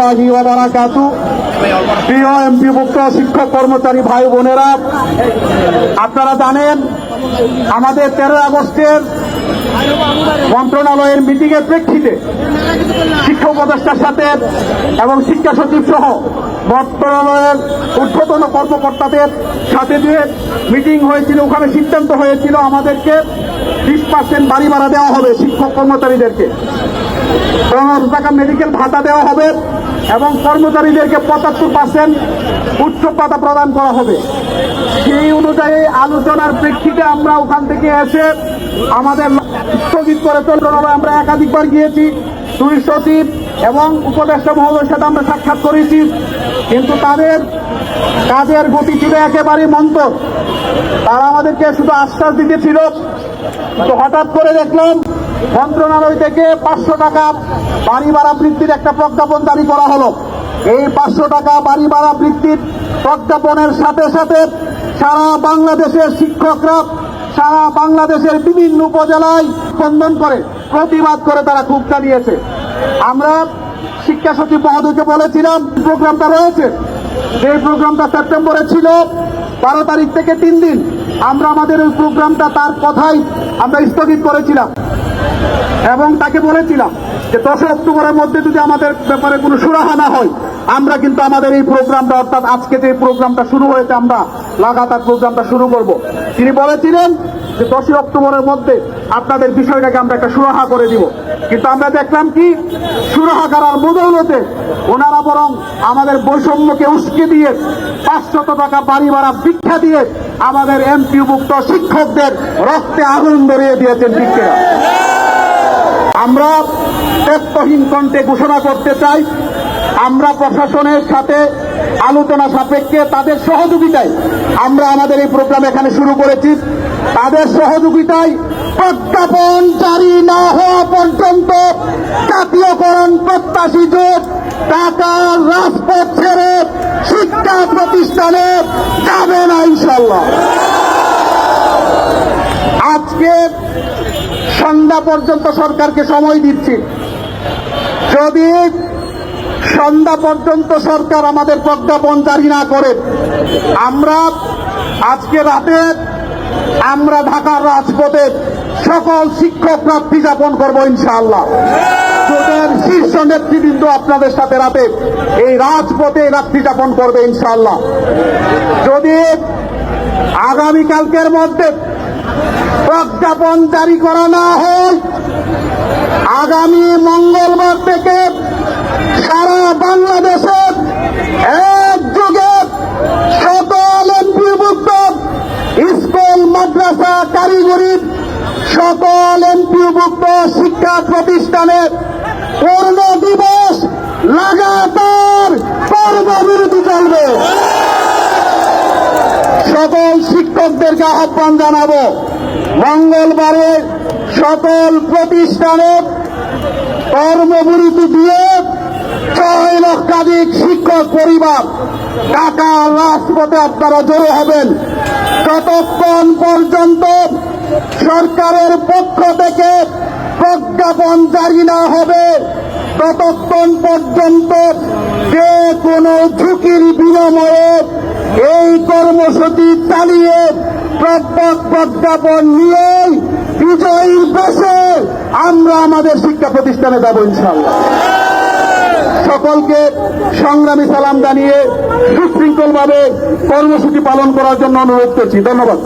রহমতুল্লাহি বারাকাতু শিক্ষক কর্মচারী ভাই বোনেরা, আপনারা জানেন আমাদের তেরো আগস্টের মন্ত্রণালয়ের মিটিং এর প্রেক্ষিতে শিক্ষা উপদেষ্টার সাথে এবং শিক্ষা সচিব সহ মন্ত্রণালয়ের ঊর্ধ্বতন কর্মকর্তাদের সাথে যে মিটিং হয়েছিল, ওখানে সিদ্ধান্ত হয়েছিল আমাদেরকে বিশ পার্সেন্ট বাড়ি ভাড়া দেওয়া হবে শিক্ষক কর্মচারীদেরকে। পনেরো টাকা মেডিকেল ভাতা দেওয়া হবে। এবং কর্মচারীদেরকে পঁচাত্তর পার্সেন্ট উচ্চ ভাতা প্রদান করা হবে। সেই অনুযায়ী আলোচনার প্রেক্ষিতে আমরা ওখান থেকে এসে আমাদের স্থগিত করে চলবে আমরা একাধিকবার গিয়েছি, দুই সচিব এবং উপদেষ্টা মহোদয়ের সাথে আমরা সাক্ষাৎ করেছি। কিন্তু তাদের কাজের গতি ছিল একেবারেই মন্তর তারা আমাদেরকে শুধু আশ্বাস দিতেছিল। তো হঠাৎ করে দেখলাম মন্ত্রণালয় থেকে পাঁচশো টাকা বাড়ি ভাড়া বৃদ্ধির একটা প্রজ্ঞাপন জারি করা হলো। এই পাঁচশো টাকা বাড়ি ভাড়া বৃদ্ধির প্রজ্ঞাপনের সাথে সাথে সারা বাংলাদেশের শিক্ষকরা সারা বাংলাদেশের বিভিন্ন উপজেলায় স্পন্দন করে, প্রতিবাদ করে তারা খুব চালিয়েছে আমরা শিক্ষা সচিব মহোদয়কে বলেছিলাম প্রোগ্রামটা রয়েছে। যে প্রোগ্রামটা সেপ্টেম্বরে ছিল, বারো তারিখ থেকে তিন দিন। আমরা আমাদের ওই প্রোগ্রামটা তার কথাই আমরা স্থগিত করেছিলাম। এবং তাকে বলেছিলাম যে দশ অক্টোবরের মধ্যে যদি আমাদের ব্যাপারে কোনো সুরাহা না হয়, আমরা কিন্তু আমাদের এই প্রোগ্রামটা, অর্থাৎ আজকে যে প্রোগ্রামটা শুরু হয়েছে আমরা লাগাতার প্রোগ্রামটা শুরু করব। তিনি বলেছিলেন যে, দশই অক্টোবরের মধ্যে আপনাদের বিষয়টাকে আমরা একটা সুরাহা করে দিব। কিন্তু আমরা দেখলাম কি? সুরাহা করার বদৌলতে ওনারা বরং আমাদের বৈষম্যকে উস্কে দিয়ে, পাঁচশত টাকা বাড়ি ভাড়া ভিক্ষা দিয়ে আমাদের এমপিভুক্ত শিক্ষকদের রক্তে আগুন ধরিয়ে দিয়েছেন শিক্ষকেরা। আমরা তথ্যহীন কণ্ঠে ঘোষণা করতে চাই আমরা প্রশাসনের সাথে আলোচনা সাপেক্ষে তাদের সহযোগিতায় আমরা আমাদের এই প্রোগ্রাম এখানে শুরু করেছি। তাদের সহযোগিতায় প্রজ্ঞাপন জারি না হওয়া পর্যন্ত জাতীয়করণ প্রত্যাশী জোট টাকা রাজপথ ছেড়ে শিক্ষা প্রতিষ্ঠানে যাবে না ইনশাল্লাহ আজকে সন্ধ্যা পর্যন্ত সরকারকে সময় দিচ্ছি। যদি সন্ধ্যা পর্যন্ত সরকার আমাদের প্রজ্ঞাপন জারি না করে। আমরা আজকে রাতে আমরা ঢাকার রাজপথে সকল শিক্ষক প্রার্থী যাপন করব ইনশাআল্লাহ। শীর্ষ নেতৃবৃন্দ আপনাদের সাথে রাতে এই রাজপথে রাত্রি যাপন করবে ইনশাআল্লাহ। যদি আগামীকালকের মধ্যে প্রজ্ঞাপন জারি করা না হয়, আগামী মঙ্গলবার থেকে স্কুল, মাদ্রাসা, কারিগরি, সকল এমপিভুক্ত শিক্ষা প্রতিষ্ঠানের পূর্ণ দিবস লাগাতার কর্মবিরতি চলবে। সকল শিক্ষকদেরকে আহ্বান জানাব। মঙ্গলবারে সকল প্রতিষ্ঠানে কর্মবিরতি দিয়ে লক্ষাধিক শিক্ষক পরিবার টাকা রাজপথে আপনারা জড়ো হবেন। যতক্ষণ পর্যন্ত সরকারের পক্ষ থেকে প্রজ্ঞাপন জারি না হবে। ততক্ষণ পর্যন্ত যে কোনো ঝুঁকির বিনিময়ে এই কর্মসূচি চালিয়ে প্রজ্ঞাপ প্রজ্ঞাপন নিয়েই বিজয়ীর দেশে আমরা আমাদের শিক্ষা প্রতিষ্ঠানে যাব ইনশাল্লাহ সকলকে সংগ্রামী সালাম জানিয়ে সুশৃঙ্খলভাবে কর্মসূচি পালন করার জন্য অনুরোধ করছি। ধন্যবাদ।